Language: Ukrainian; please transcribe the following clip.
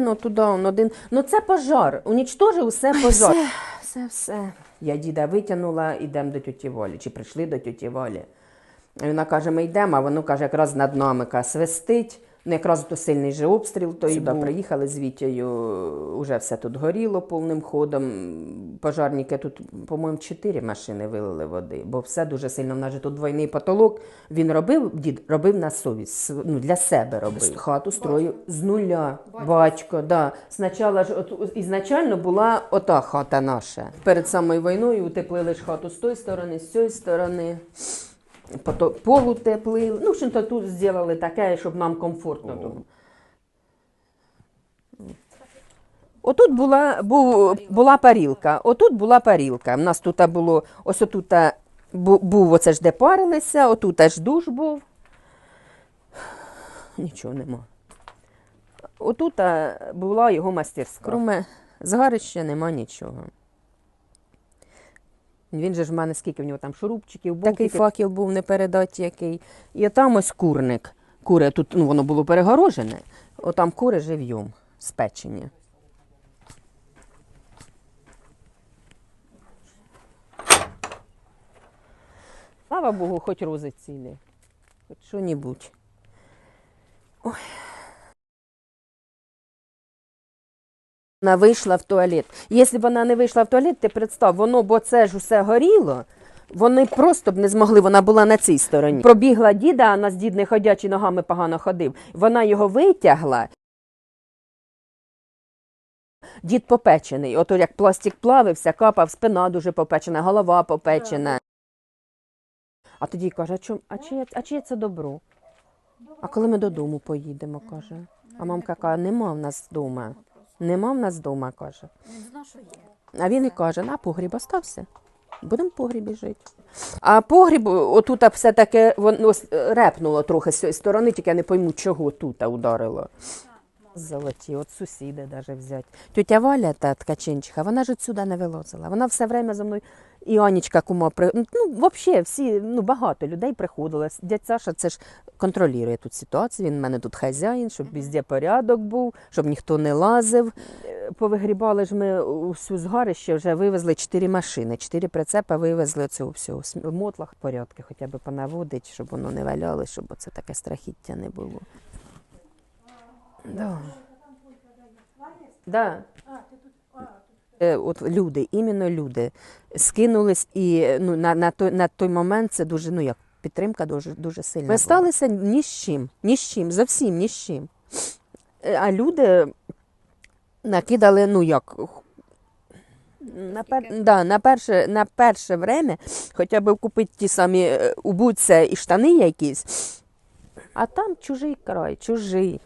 Ну, туди он один. Ну це пожар. Унічтожив усе пожар. Все, все, все. Я діда витягнула, йдемо до тьоті Волі. Чи прийшли до тьоті Волі. І Вона каже, ми йдемо, а воно каже, якраз над нами каже, свистить. Ну, якраз то сильний же обстріл, то сюди приїхали з Вітєю, уже все тут горіло повним ходом. Пожарники тут, по-моєму, чотири машини вилили води, бо все дуже сильно. В нас же тут двойний потолок. Він робив, дід робив на совість, ну, для себе робив. Хату строю з нуля. Батько, да. Спочатку ж от, ізначально була ота хата наша. Перед самою війною утеплили ж хату з тої сторони, з цієї сторони. Пото- Пол утеплили. Ну, в общем-то, тут зробили таке, щоб нам комфортно було. Отут була, бу, була парілка. Отут була парілка. У нас тут було, ось отут був оце ж де парилися, отут аж душ був. Нічого нема. Отут була його мастерська. Кроме згарища нема нічого. Він же ж в мене скільки в нього там шурупчиків, був. такий факел був не передать який. І там ось курник. Кури тут ну, воно було перегорожене, отам кури жив'єм спечені. Слава Богу, хоч рози цілі, хоч що-небудь. Вона вийшла в туалет. Якщо б вона не вийшла в туалет, ти представ, воно, бо це ж усе горіло. Вони просто б не змогли, вона була на цій стороні. Пробігла діда, а нас дід не ходячий ногами погано ходив. Вона його витягла. Дід попечений. Ото як пластик плавився, капав, спина дуже попечена, голова попечена. А тоді каже, а, чом, а, чиє, а чиє це добро? А коли ми додому поїдемо, каже. А мамка каже, нема в нас вдома. Нема в нас вдома, каже. Він знав, що є. А він і каже, на погріб остався. Будемо в погрібі жити. А погріб, отут все таке воно с- репнуло трохи з цієї сторони, тільки я не пойму, чого тут ударило. Золоті, от сусіди навіть взяти. Тетя Валя, та ткаченчиха, вона ж отсюди не вилазила. Вона все время за мною. І Анічка кума при... ну, взагалі, всі, ну, багато людей приходило. Дядь Саша це ж контролює тут ситуацію. Він в мене тут хазяїн, щоб везде порядок був, щоб ніхто не лазив. Е, Повигрібали ж ми усю згарище, вже вивезли чотири машини, чотири прицепа вивезли цього всього. В мотлах порядки хоча б понаводить, щоб воно не валялось, щоб це таке страхіття не було. Да. Да. Е, От люди, іменно люди скинулись, і ну, на, на, той, на той момент це дуже, ну як підтримка дуже, дуже сильна. Ми сталися ні з чим, ні з чим, зовсім ні з чим. Е, А люди накидали, ну як. На, пер... да, на, перше, на перше время хоча б купити ті самі е, убуться і штани якісь, а там чужий край, чужий.